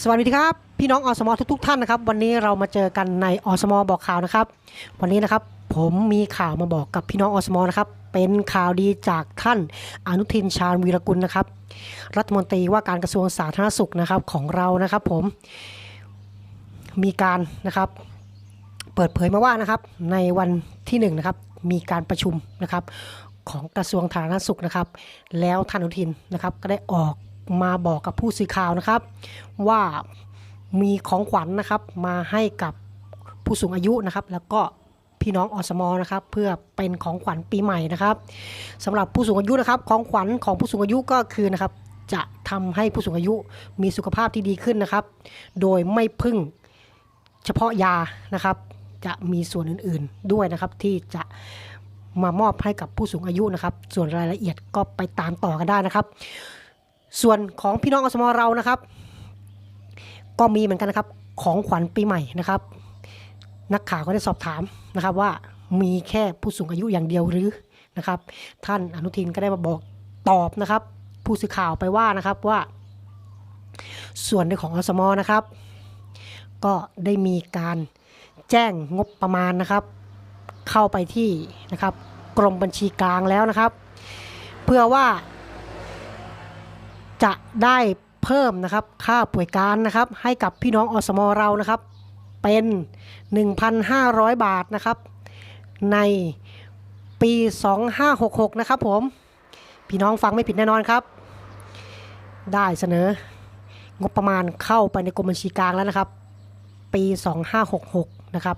สวัสดีครับ พี่น้องอสมทุกๆท่านนะครับ วันนี้เรามาเจอกันในอสมบอกข่าวนะครับ วันนี้นะครับผมมีข่าวมาบอกกับพี่น้องอสมนะครับ เป็นข่าวดีจากท่านอนุทินชาญวีรกุลนะครับ รัฐมนตรีว่าการกระทรวงสาธารณสุขนะครับของเรานะครับผมมีการนะครับ เปิดเผยมาว่านะครับ ในวันที่หนึ่งนะครับมีการประชุมนะครับของกระทรวงสาธารณสุขนะครับ แล้วท่านอนุทินนะครับก็ได้ออก มาบอกกับผู้สื่อข่าวนะครับ ว่ามีของขวัญนะครับมาให้กับผู้สูงอายุนะครับ แล้วก็พี่น้องอสมอนะครับ เพื่อเป็นของขวัญปีใหม่นะครับสำหรับผู้สูงอายุนะครับ ของขวัญของผู้สูงอายุก็คือนะครับ จะทำให้ผู้สูงอายุมีสุขภาพที่ดีขึ้นนะครับ โดยไม่พึ่งเฉพาะยานะครับ จะมีส่วนอื่นๆด้วยนะครับที่จะมามอบให้กับผู้สูงอายุนะครับ ส่วนรายละเอียดก็ไปตามต่อกันได้นะครับ ส่วนของพี่น้องอสมเรานะครับ ก็มีเหมือนกันนะครับของขวัญปีใหม่นะครับ นักข่าวก็ได้สอบถามนะครับว่ามีแค่ผู้สูงอายุอย่างเดียวหรือนะครับ ท่านอนุทินก็ได้มาบอกตอบนะครับ ผู้สื่อข่าวไปว่านะครับว่า ส่วนในของอสมนะครับ ก็ได้มีการแจ้งงบประมาณนะครับ เข้าไปที่นะครับ กรมบัญชีกลางแล้วนะครับ เพื่อว่า จะได้เพิ่มนะครับค่าป่วยการนะครับให้กับพี่น้องอสมเรานะครับ เป็น 1,500 บาทนะครับ ในปี 2566 นะครับผมพี่น้องฟังไม่ผิดแน่นอนครับ ได้เสนองบประมาณเข้าไปในกรมบัญชีกลางแล้วนะครับ ปี 2566 นะครับ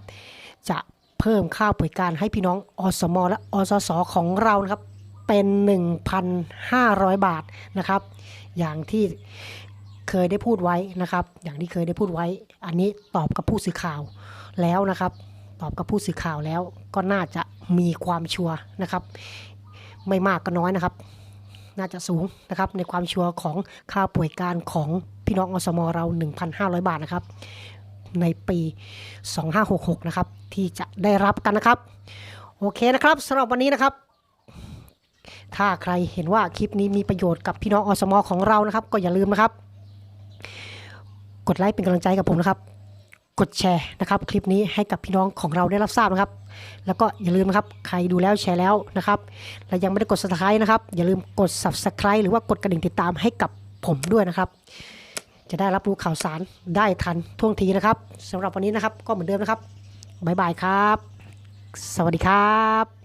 จะเพิ่มค่าป่วยการให้พี่น้องอสมและอสสของเรานะครับเป็น 1,500 บาทนะครับ อย่างที่เคยได้พูดไว้นะครับ อย่างที่เคยได้พูดไว้ อันนี้ตอบกับผู้สื่อข่าวแล้วนะครับ ตอบกับผู้สื่อข่าวแล้วก็น่าจะมีความชัวร์นะครับ ไม่มากก็น้อยนะครับ น่าจะสูงนะครับในความชัวร์ของค่าป่วยการของพี่น้องอสมเรา 1,500 บาทนะครับ ในปี 2566 นะครับ ที่จะได้รับกันนะครับ โอเคนะครับสำหรับวันนี้นะครับ ถ้าใครเห็นว่าคลิปนี้มีประโยชน์กับพี่น้องอสมอของเรานะครับ ก็อย่าลืมนะครับ กดไลค์เป็นกำลังใจกับผมนะครับ กดแชร์นะครับ คลิปนี้ให้กับพี่น้องของเราได้รับทราบนะครับ แล้วก็อย่าลืมนะครับ ใครดูแล้วแชร์แล้วนะครับ และยังไม่ได้กด subscribe นะครับ อย่าลืมกด subscribe หรือว่ากดกระดิ่งติดตามให้กับผมด้วยนะครับ จะได้รับรู้ข่าวสารได้ทันท่วงทีนะครับสำหรับวันนี้นะครับก็เหมือนเดิมนะครับบ๊ายบายครับ สวัสดีครับ